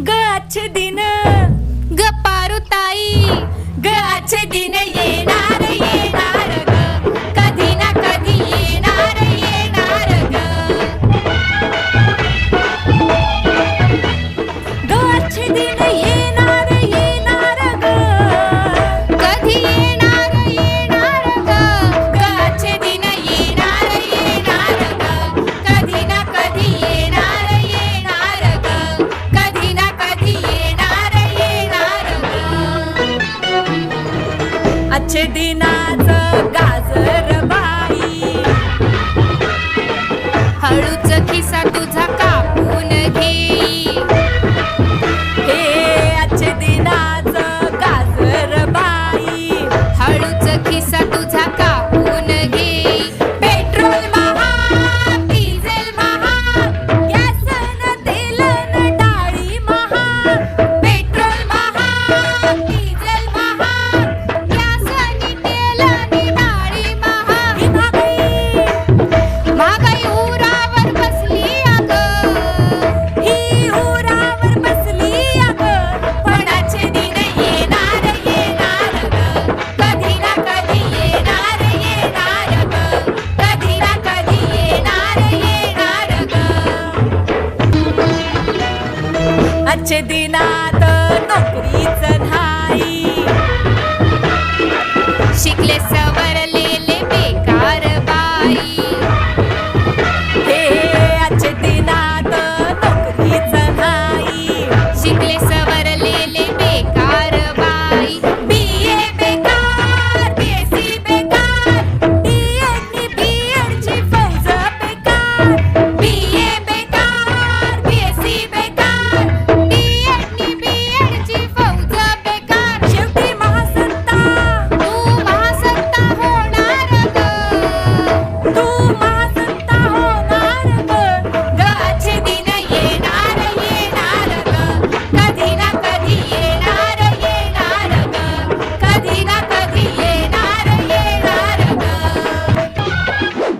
ग अच्छे दिन। ग पारुताई। ग अच्छे दिन येणार ये। अच्छे दिनाच गाजर आजचे दिनात नोकरीच नाही. शिकले सवरलेले बेकार बाई. हे आजचे दिनात नोकरीच नाही. शिकले